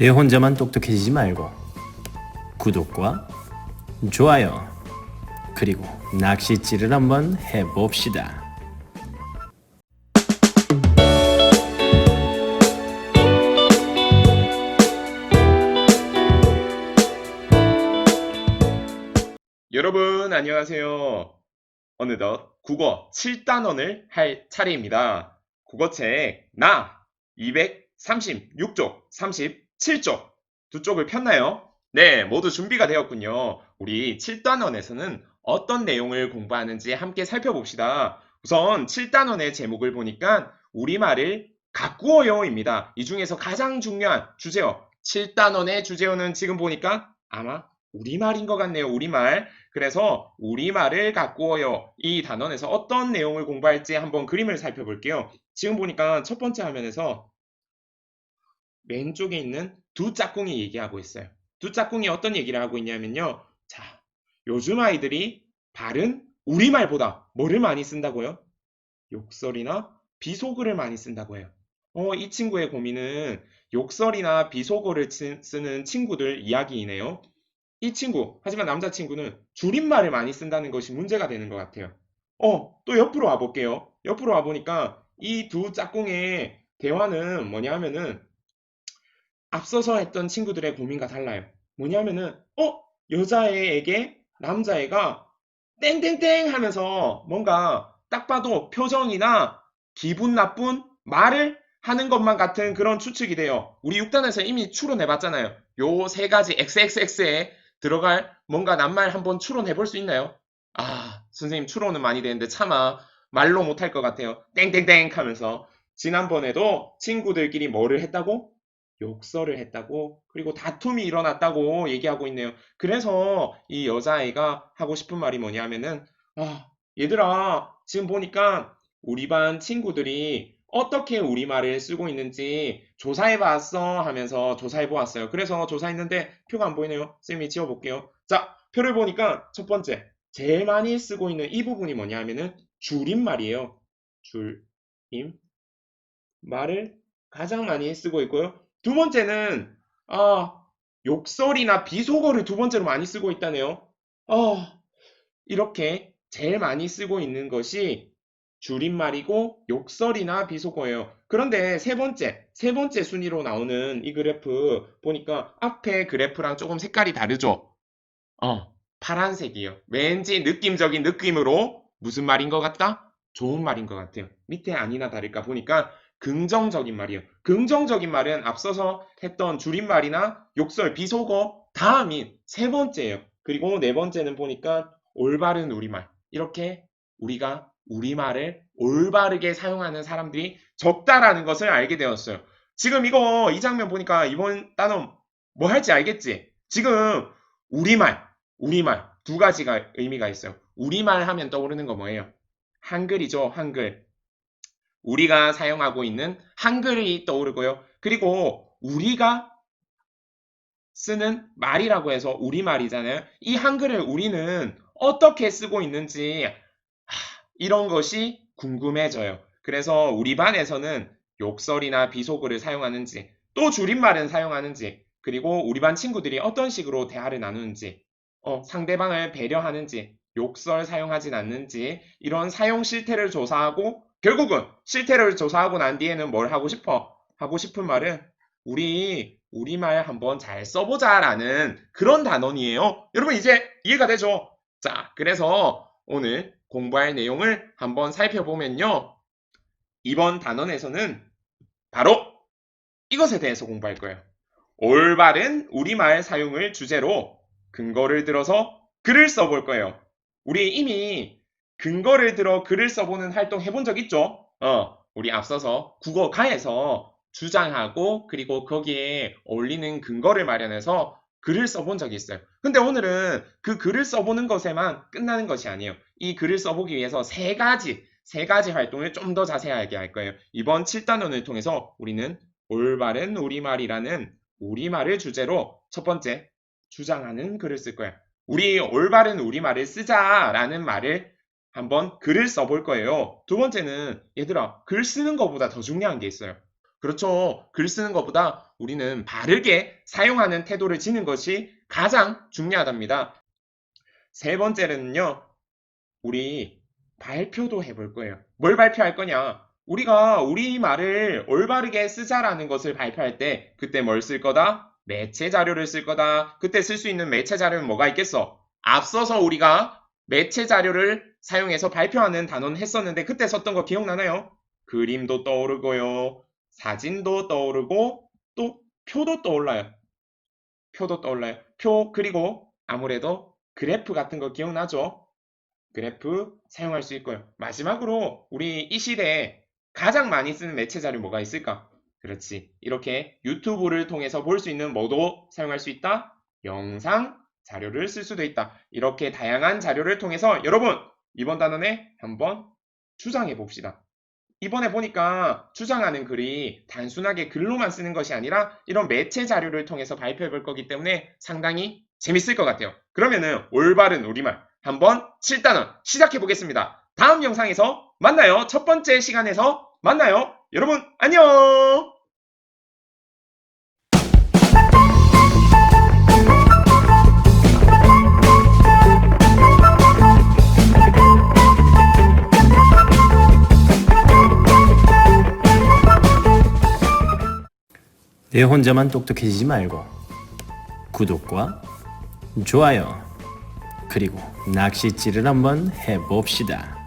내 혼자만 똑똑해지지 말고 구독과 좋아요 그리고 낚시질을 한번 해봅시다. 여러분 안녕하세요. 어느덧 국어 7단원을 할 차례입니다. 국어책 나 236쪽, 37쪽 두 쪽을 폈나요? 네, 모두 준비가 되었군요. 우리 7단원에서는 어떤 내용을 공부하는지 함께 살펴봅시다. 우선 7단원의 제목을 보니까 우리말을 가꾸어요입니다. 이 중에서 가장 중요한 주제어 7단원의 주제어는 지금 보니까 아마 우리말인 것 같네요. 우리말. 그래서 우리말을 가꾸어요. 이 단원에서 어떤 내용을 공부할지 한번 그림을 살펴볼게요. 지금 보니까 첫 번째 화면에서 왼쪽에 있는 두 짝꿍이 얘기하고 있어요. 두 짝꿍이 어떤 얘기를 하고 있냐면요. 자, 요즘 아이들이 발은 우리말보다 뭐를 많이 쓴다고요? 욕설이나 비속어를 많이 쓴다고 해요. 어, 이 친구의 고민은 욕설이나 비속어를 치- 쓰는 친구들 이야기이네요. 이 친구, 하지만 남자친구는 줄임말을 많이 쓴다는 것이 문제가 되는 것 같아요. 어, 또 옆으로 와볼게요. 옆으로 와보니까 이 두 짝꿍의 대화는 뭐냐 하면은 앞서서 했던 친구들의 고민과 달라요. 뭐냐면은, 어? 여자애에게 남자애가 땡땡땡 하면서 뭔가 딱 봐도 표정이나 기분 나쁜 말을 하는 것만 같은 그런 추측이 돼요. 우리 6단에서 이미 추론해봤잖아요. 요 세 가지 XXX에 들어갈 뭔가 낱말 한번 추론해 볼 수 있나요? 아, 선생님 추론은 많이 되는데 차마 말로 못할 것 같아요. 땡땡땡 하면서. 지난번에도 친구들끼리 뭐를 했다고? 욕설을 했다고, 그리고 다툼이 일어났다고 얘기하고 있네요. 그래서 이 여자아이가 하고 싶은 말이 뭐냐면은, 아, 얘들아, 지금 보니까 우리 반 친구들이 어떻게 우리말을 쓰고 있는지 조사해 봤어 하면서 조사해 보았어요. 그래서 조사했는데 표가 안 보이네요. 쌤이 지워 볼게요. 자, 표를 보니까 첫 번째, 제일 많이 쓰고 있는 이 부분이 뭐냐 하면은 줄임말이에요. 줄임 말을 가장 많이 쓰고 있고요. 두 번째는 아, 욕설이나 비속어를 두 번째로 많이 쓰고 있다네요. 아, 이렇게 제일 많이 쓰고 있는 것이 줄임말이고 욕설이나 비속어예요. 그런데 세 번째, 세 번째 순위로 나오는 이 그래프 보니까 앞에 그래프랑 조금 색깔이 다르죠? 어, 파란색이에요. 왠지 느낌적인 느낌으로 무슨 말인 것 같다? 좋은 말인 것 같아요. 밑에 아니나 다를까 보니까 긍정적인 말이에요. 긍정적인 말은 앞서서 했던 줄임말이나 욕설, 비속어 다음인 세 번째예요. 그리고 네 번째는 보니까 올바른 우리말. 이렇게 우리가 우리말을 올바르게 사용하는 사람들이 적다라는 것을 알게 되었어요. 지금 이거 이 장면 보니까 이번 단어 뭐 할지 알겠지? 지금 우리말, 우리말 두 가지가 의미가 있어요. 우리말 하면 떠오르는 거 뭐예요? 한글이죠, 한글. 우리가 사용하고 있는 한글이 떠오르고요. 그리고 우리가 쓰는 말이라고 해서 우리말이잖아요. 이 한글을 우리는 어떻게 쓰고 있는지 하, 이런 것이 궁금해져요. 그래서 우리 반에서는 욕설이나 비속어를 사용하는지 또 줄임말은 사용하는지 그리고 우리 반 친구들이 어떤 식으로 대화를 나누는지 어, 상대방을 배려하는지 욕설 사용하진 않는지 이런 사용 실태를 조사하고 결국은 실태를 조사하고 난 뒤에는 뭘 하고 싶어? 하고 싶은 말은 우리 우리말 한번 잘 써보자라는 그런 단원이에요. 여러분 이제 이해가 되죠? 자, 그래서 오늘 공부할 내용을 한번 살펴보면요. 이번 단원에서는 바로 이것에 대해서 공부할 거예요. 올바른 우리말 사용을 주제로 근거를 들어서 글을 써볼 거예요. 우리 이미 근거를 들어 글을 써보는 활동 해본 적 있죠? 어, 우리 앞서서 국어가에서 주장하고 그리고 거기에 어울리는 근거를 마련해서 글을 써본 적이 있어요. 근데 오늘은 그 글을 써보는 것에만 끝나는 것이 아니에요. 이 글을 써보기 위해서 세 가지, 세 가지 활동을 좀 더 자세하게 할 거예요. 이번 7단원을 통해서 우리는 올바른 우리말이라는 우리말을 주제로 첫 번째, 주장하는 글을 쓸 거예요. 우리 올바른 우리말을 쓰자라는 말을 한번 글을 써볼 거예요. 두 번째는 얘들아 글 쓰는 것보다 더 중요한 게 있어요. 그렇죠. 글 쓰는 것보다 우리는 바르게 사용하는 태도를 지는 것이 가장 중요하답니다. 세 번째는요, 우리 발표도 해볼 거예요. 뭘 발표할 거냐? 우리가 우리 말을 올바르게 쓰자라는 것을 발표할 때, 그때 뭘 쓸 거다? 매체 자료를 쓸 거다. 그때 쓸 수 있는 매체 자료는 뭐가 있겠어? 앞서서 우리가 매체 자료를 사용해서 발표하는 단어는 했었는데, 그때 썼던 거 기억나나요? 그림도 떠오르고요. 사진도 떠오르고, 또 표도 떠올라요. 표도 떠올라요. 표, 그리고 아무래도 그래프 같은 거 기억나죠? 그래프 사용할 수 있고요. 마지막으로 우리 이 시대에 가장 많이 쓰는 매체 자료 뭐가 있을까? 그렇지. 이렇게 유튜브를 통해서 볼 수 있는 뭐도 사용할 수 있다? 영상 자료를 쓸 수도 있다. 이렇게 다양한 자료를 통해서 여러분 이번 단원에 한번 추상해 봅시다. 이번에 보니까 추상하는 글이 단순하게 글로만 쓰는 것이 아니라 이런 매체 자료를 통해서 발표해 볼 거기 때문에 상당히 재밌을 것 같아요. 그러면은 올바른 우리말 한번 7단원 시작해 보겠습니다. 다음 영상에서 만나요. 첫 번째 시간에서 만나요. 여러분 안녕! 내 혼자만 똑똑해지지 말고 구독과 좋아요 그리고 낚시질을 한번 해봅시다.